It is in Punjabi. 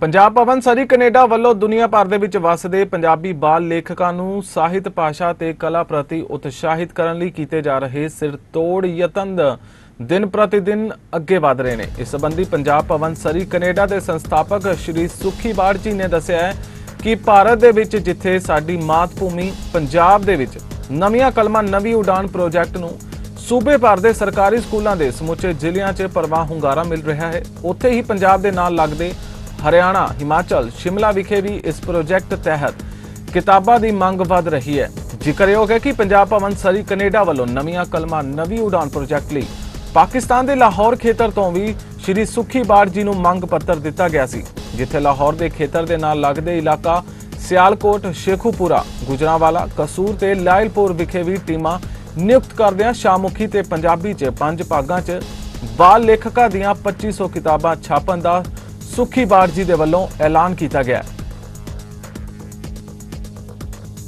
ਪੰਜਾਬ ਭਵਨ ਸਰੀ ਕੈਨੇਡਾ ਵੱਲੋਂ ਦੁਨੀਆ ਭਰ ਦੇ ਵਿੱਚ ਵੱਸਦੇ ਪੰਜਾਬੀ ਬਾਲ ਲੇਖਕਾਂ ਨੂੰ ਸਾਹਿਤ ਭਾਸ਼ਾ ਤੇ ਕਲਾ ਪ੍ਰਤੀ ਉਤਸ਼ਾਹਿਤ ਕਰਨ ਲਈ ਕੀਤੇ ਜਾ ਰਹੇ ਸਿਰ ਤੋੜ ਯਤਨ ਦਿਨ ਪ੍ਰਤੀ ਦਿਨ ਅੱਗੇ ਵਧ ਰਹੇ ਨੇ। ਇਸ ਸੰਬੰਧੀ ਪੰਜਾਬ ਭਵਨ ਸਰੀ ਕੈਨੇਡਾ ਦੇ ਸੰਸਥਾਪਕ ਸ਼੍ਰੀ ਸੁਖੀ ਬਾੜ ਜੀ ਨੇ ਦੱਸਿਆ ਹੈ ਕਿ ਭਾਰਤ ਦੇ ਵਿੱਚ ਜਿੱਥੇ ਸਾਡੀ ਮਾਤ ਭੂਮੀ ਪੰਜਾਬ ਦੇ ਵਿੱਚ ਨਵੀਆਂ ਕਲਮਾਂ, ਨਵੀਂ ਉਡਾਨ ਪ੍ਰੋਜੈਕਟ ਨੂੰ ਸੂਬੇ ਭਰ ਦੇ ਸਰਕਾਰੀ ਸਕੂਲਾਂ ਦੇ ਸਮੁੱਚੇ ਜ਼ਿਲ੍ਹਿਆਂ 'ਚ ਪਰਵਾਹ ਹੁੰਗਾਰਾ ਮਿਲ ਰਿਹਾ ਹੈ, ਉੱਥੇ ਹੀ ਪੰਜਾਬ ਦੇ ਨਾਲ ਲੱਗਦੇ ਹਰਿਆਣਾ, ਹਿਮਾਚਲ, ਸ਼ਿਮਲਾ ਵਿਖੇ ਵੀ ਇਸ ਪ੍ਰੋਜੈਕਟ ਤਹਿਤ ਕਿਤਾਬਾਂ ਦੀ ਮੰਗ ਵਧ ਰਹੀ ਹੈ। ਜ਼ਿਕਰਯੋਗ ਹੈ ਕਿ ਪੰਜਾਬ ਭਵਨ ਸਰੀ ਕੈਨੇਡਾ ਵੱਲੋਂ ਨਵੀਆਂ ਕਲਮਾਂ, ਨਵੀਂ ਉਡਾਨ ਪ੍ਰੋਜੈਕਟ ਲਈ ਪਾਕਿਸਤਾਨ ਦੇ ਲਾਹੌਰ ਖੇਤਰ ਤੋਂ ਵੀ ਸ਼੍ਰੀ ਸੁਖੀ ਬਾੜ ਜੀ ਨੂੰ ਮੰਗ ਪੱਤਰ ਦਿੱਤਾ ਗਿਆ ਸੀ, ਜਿੱਥੇ ਲਾਹੌਰ ਦੇ ਖੇਤਰ ਦੇ ਨਾਲ ਲੱਗਦੇ ਇਲਾਕਾ ਸਿਆਲਕੋਟ, ਸ਼ੇਖੂਪੁਰਾ, ਗੁਜਰਾਵਾਲਾ, ਕਸੂਰ ਤੇ ਲਾਇਲਪੁਰ ਵਿਖੇ ਵੀ ਟੀਮਾਂ ਨਿਯੁਕਤ ਕਰਦਿਆਂ ਸ਼ਾਮੁਖੀ ਤੇ ਪੰਜਾਬੀ 'ਚ ਪੰਜ ਭਾਗਾਂ 'ਚ ਬਾਲ ਲੇਖਕਾਂ ਦੀਆਂ 2500 ਕਿਤਾਬਾਂ ਛਾਪਣ ਦਾ ਸੁਖੀ ਬਾੜ ਜੀ ਦੇ ਵੱਲੋਂ ਐਲਾਨ ਕੀਤਾ ਗਿਆ ਹੈ।